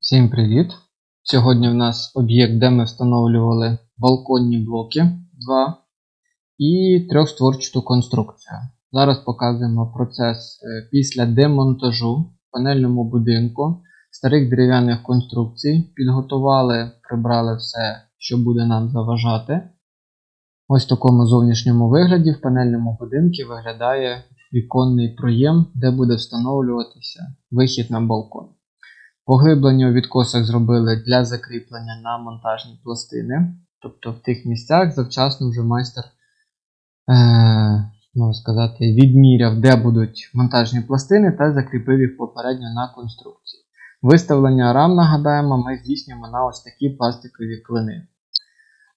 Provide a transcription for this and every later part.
Всім привіт! Сьогодні в нас об'єкт, де ми встановлювали балконні блоки 2 і трьохстворчату конструкцію. Зараз показуємо процес е, після демонтажу в панельному будинку старих дерев'яних конструкцій. Підготували, прибрали все, що буде нам заважати. Ось в такому зовнішньому вигляді в панельному будинку виглядає віконний проєм, де буде встановлюватися вихід на балкон. Поглиблення у відкосах зробили для закріплення на монтажні пластини. Тобто в тих місцях завчасно вже майстер, е, можна сказати, відміряв, де будуть монтажні пластини та закріпив їх попередньо на конструкції. Виставлення рам, нагадаємо, ми здійснюємо на ось такі пластикові клини.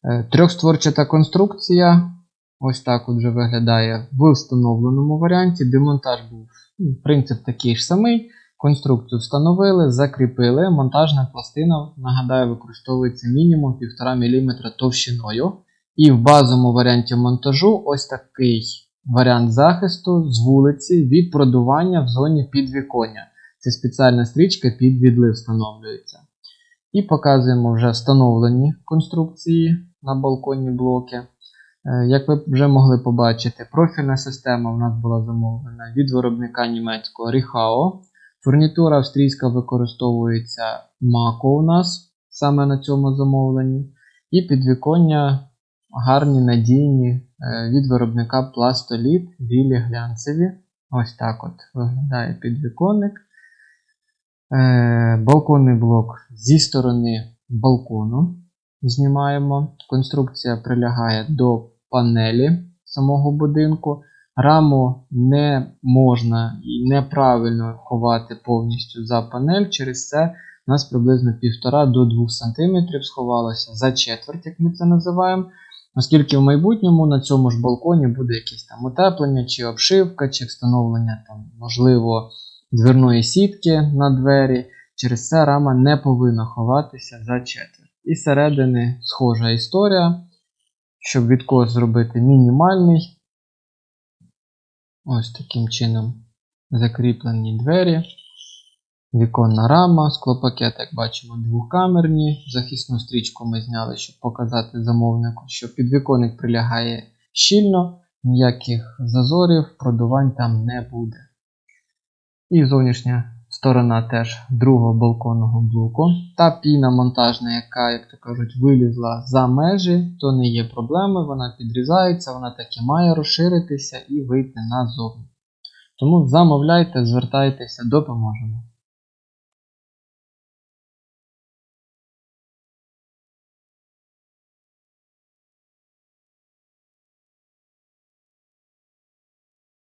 Е, Трьохстворчата конструкція. Ось так от вже виглядає в встановленому варіанті. Демонтаж був ну, принцип такий ж самий. Конструкцію встановили, закріпили. Монтажна пластина, нагадаю, використовується мінімум 1,5 мм товщиною. І в базовому варіанті монтажу ось такий варіант захисту з вулиці від продування в зоні підвіконня. Це спеціальна стрічка під відлив встановлюється. І показуємо вже встановлені конструкції на балконні блоки. Е, Як ви вже могли побачити, профільна система у нас була замовлена від виробника німецького Rihao. Фурнітура австрійська використовується Мако у нас саме на цьому замовленні. І підвіконня гарні, надійні е, від виробника Пластоліт, білі глянцеві. Ось так от виглядає підвіконник. Е, Балконний блок зі сторони балкону знімаємо. Конструкція прилягає до панелі самого будинку. Раму не можна і неправильно ховати повністю за панель. Через це у нас приблизно 1,5 до 2 см сховалося за четверть, як ми це називаємо. Оскільки в майбутньому на цьому ж балконі буде якесь там утеплення, чи обшивка, чи встановлення, там, можливо, дверної сітки на двері. Через це рама не повинна ховатися за четверть. І середини схожа історія. Щоб відкос зробити мінімальний, Ось таким чином закріплені двері, віконна рама, склопакет, як бачимо, двокамерні. Захисну стрічку ми зняли, щоб показати замовнику, що підвіконник прилягає щільно, ніяких зазорів, продувань там не буде. І зовнішня сторона теж другого балконного блоку. Та піна монтажна, яка, як то кажуть, вилізла за межі, то не є проблеми, вона підрізається, вона так і має розширитися і вийти назовні. Тому замовляйте, звертайтеся, допоможемо.